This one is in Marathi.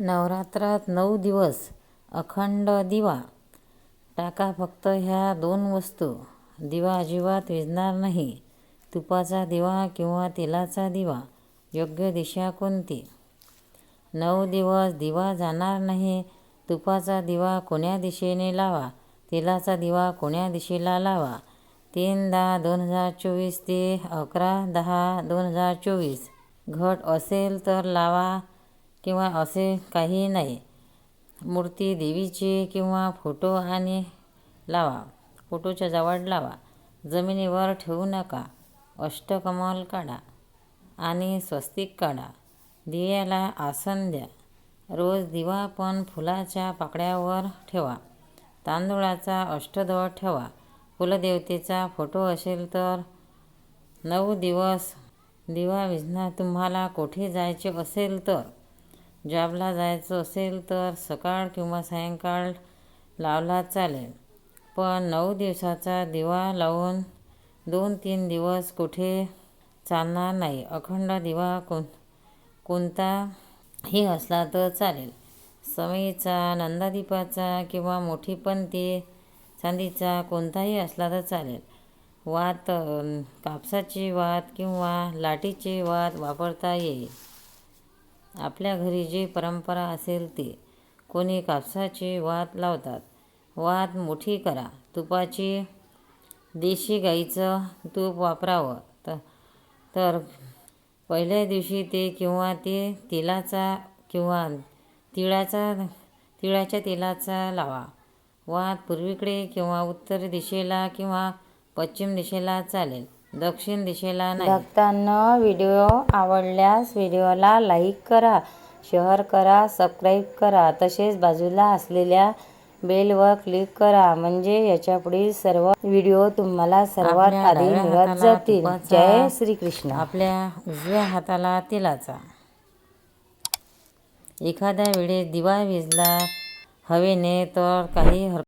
नवरात्रात नऊ दिवस अखंड दिवा. टाका फक्त ह्या दोन वस्तू. दिवा अजिबात विझणार नाही. तुपाचा दिवा किंवा तेलाचा दिवा. योग्य दिशा कोणती? नऊ दिवस दिवा जाणार नाही. तुपाचा दिवा कोण्या दिशेने लावा? तेलाचा दिवा कोण्या दिशेला लावा? तीन दहा दोन हजार चोवीस ते अकरा दहा दोन हजार चोवीस. घट असेल तर लावा. किंवा असे काही नाही. मूर्ती देवीची किंवा फोटो आणि लावा. फोटोच्या जवळ लावा. जमिनीवर ठेवू नका. अष्टकमल काढा आणि स्वस्तिक काढा. दिव्याला आसन द्या. रोज दिवा पण फुलाच्या पाकळ्यावर ठेवा. तांदूळाचा अष्टदळ ठेवा. कुलदेवतेचा फोटो असेल तर नऊ दिवस दिवा विझणार तुम्हाला कोठे जायचे असेल तर जॉबला जायचं असेल तर सकाळ किंवा सायंकाळ लावला चालेल. पण नऊ दिवसाचा दिवा लावून दोन तीन दिवस कुठे चालणार नाही. अखंड दिवा कोण कोणताही असला तर चालेल. समईचा नंदादीपाचा किंवा मोठी पंती चांदीचा कोणताही असला तर चालेल. वात कापसाची वात किंवा लाटीची वात वापरता येईल. आपल्या घरी जी परंपरा असेल ती कोणी कापसाची वात लावतात वात मोठी करा तुपाची देशी गाईचं तूप वापरावं. तर तर पहिल्या दिवशी ते किंवा ते तेलाचा किंवा तिळाचा तिळाच्या तेलाचा लावा. वात पूर्वीकडे किंवा उत्तर दिशेला किंवा पश्चिम दिशेला चालेल. दक्षिण दिशेला नाही. भक्तांनो व्हिडिओ आवडल्यास व्हिडिओला लाईक करा शेअर करा सबस्क्राईब करा. तसेच बाजूला असलेल्या बेलवर क्लिक करा. म्हणजे याच्या पुढील सर्व व्हिडिओ तुम्हाला सर्वात आपल्या आधी डाव्या मिळत हाताला जातील. तुपाचा, जय श्रीकृष्ण. आपल्या उजव्या हाताला तेलाचा. एखाद्या वेळेस दिवा विजला हवेने तर काही हर